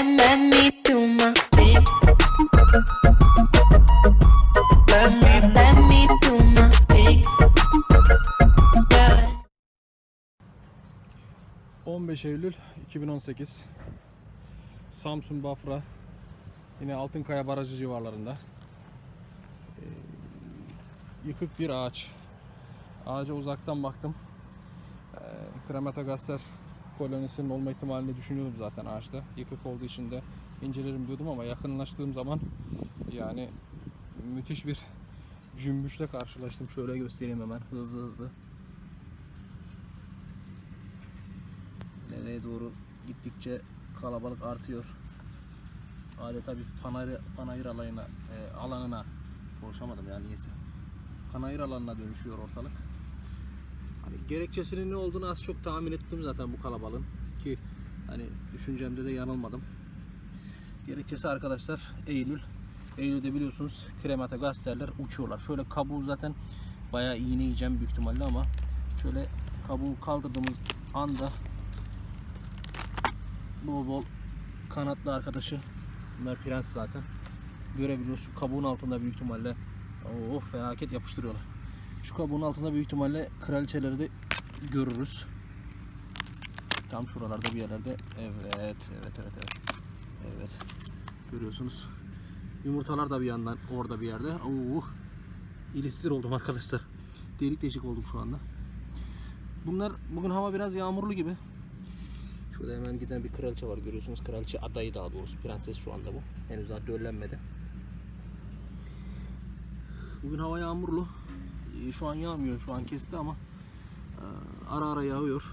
let, let me do my thing. Let me, let me do my thing. Yeah. 15 Eylül 2018 Samsun Bafra yine Altınkaya Barajı civarlarında Ee, yıkık bir ağaç ağaca uzaktan baktım ee, Krematogastер kolonisinin olma ihtimalini düşünüyordum zaten ağaçta yıkık olduğu için de incelerim diyordum ama yakınlaştığım zaman yani müthiş bir cümbüşle karşılaştım şöyle göstereyim hemen hızlı hızlı Nereye doğru gittikçe kalabalık artıyor. Adeta bir panayır, panayır alayına, e, alanına konuşamadım yani niyeyse. Panayır alanına dönüşüyor ortalık. Hani gerekçesinin ne olduğunu az çok tahmin ettim zaten bu kalabalığın ki hani düşüncemde de yanılmadım. Gerekçesi arkadaşlar Eylül. Eylül'de biliyorsunuz kremata gazeteler uçuyorlar. Şöyle kabuğu zaten bayağı iğne yiyeceğim büyük ihtimalle ama şöyle kabuğu kaldırdığımız anda bol bol kanatlı arkadaşı bunlar prens zaten görebiliyoruz şu kabuğun altında büyük ihtimalle oh felaket yapıştırıyorlar şu kabuğun altında büyük ihtimalle kraliçeleri de görürüz tam şuralarda bir yerlerde evet evet evet evet evet görüyorsunuz yumurtalar da bir yandan orada bir yerde oh ilistir oldum arkadaşlar delik deşik oldum şu anda bunlar bugün hava biraz yağmurlu gibi Şurada hemen giden bir kraliçe var görüyorsunuz. Kraliçe adayı daha doğrusu. Prenses şu anda bu. Henüz daha döllenmedi. Bugün hava yağmurlu. Ee, Şu an yağmıyor. Şu an kesti ama e, ara ara yağıyor.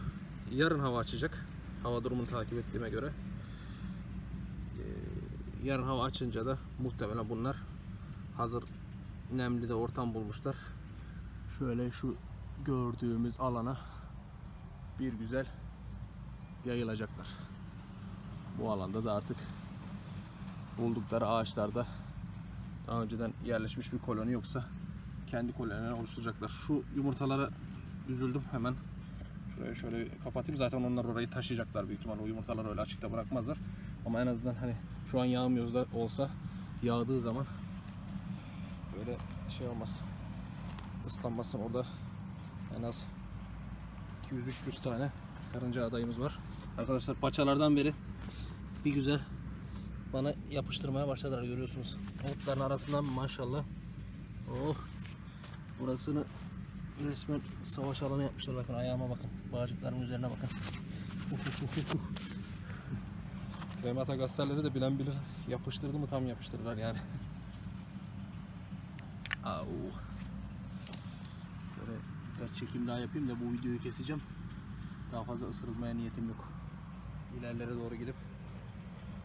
Yarın hava açacak. Hava durumunu takip ettiğime göre. Ee, Yarın hava açınca da muhtemelen bunlar hazır nemli de ortam bulmuşlar. Şöyle şu gördüğümüz alana bir güzel yayılacaklar. Bu alanda da artık buldukları ağaçlarda daha önceden yerleşmiş bir koloni yoksa kendi kolonilerini oluşturacaklar. Şu yumurtalara üzüldüm hemen. Şurayı şöyle kapatayım. Zaten onlar orayı taşıyacaklar büyük ihtimalle. O yumurtaları öyle açıkta bırakmazlar. Ama en azından hani şu an yağmıyor da olsa yağdığı zaman böyle şey olmaz. Islanmasın orada en az 200-300 tane karınca adayımız var. Arkadaşlar paçalardan beri bir güzel bana yapıştırmaya başladılar görüyorsunuz. Otların arasından maşallah. Oh. Burasını resmen savaş alanı yapmışlar bakın ayağıma bakın. Bağcıkların üzerine bakın. Remata gazeteleri de bilen bilir. Yapıştırdı mı tam yapıştırdılar yani. Au. Şöyle birkaç çekim daha yapayım da bu videoyu keseceğim. Daha fazla ısırılmaya niyetim yok. İlerlere doğru gidip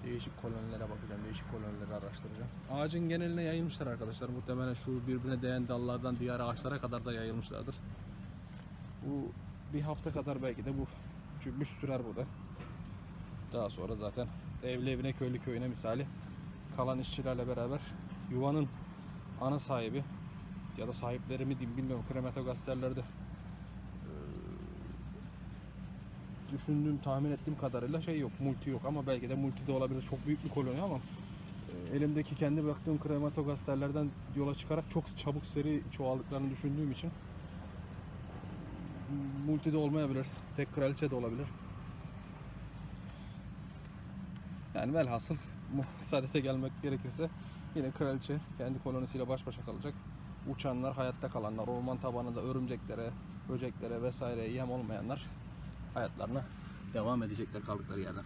değişik kolonilere bakacağım. Değişik kolonileri araştıracağım. Ağacın geneline yayılmışlar arkadaşlar. Muhtemelen şu birbirine değen dallardan diğer ağaçlara kadar da yayılmışlardır. Bu bir hafta kadar belki de bu cümbüş sürer burada. Daha sonra zaten evli evine köylü köyüne misali kalan işçilerle beraber yuvanın ana sahibi ya da sahipleri mi diyeyim bilmiyorum krematogasterlerde düşündüğüm, tahmin ettiğim kadarıyla şey yok, multi yok ama belki de multi de olabilir. Çok büyük bir koloni ama e, elimdeki kendi bıraktığım krematogasterlerden yola çıkarak çok çabuk seri çoğaldıklarını düşündüğüm için multi de olmayabilir. Tek kraliçe de olabilir. Yani velhasıl saadete gelmek gerekirse yine kraliçe kendi kolonisiyle baş başa kalacak. Uçanlar, hayatta kalanlar, orman tabanında örümceklere, böceklere vesaire yem olmayanlar hayatlarına devam edecekler kaldıkları yerden.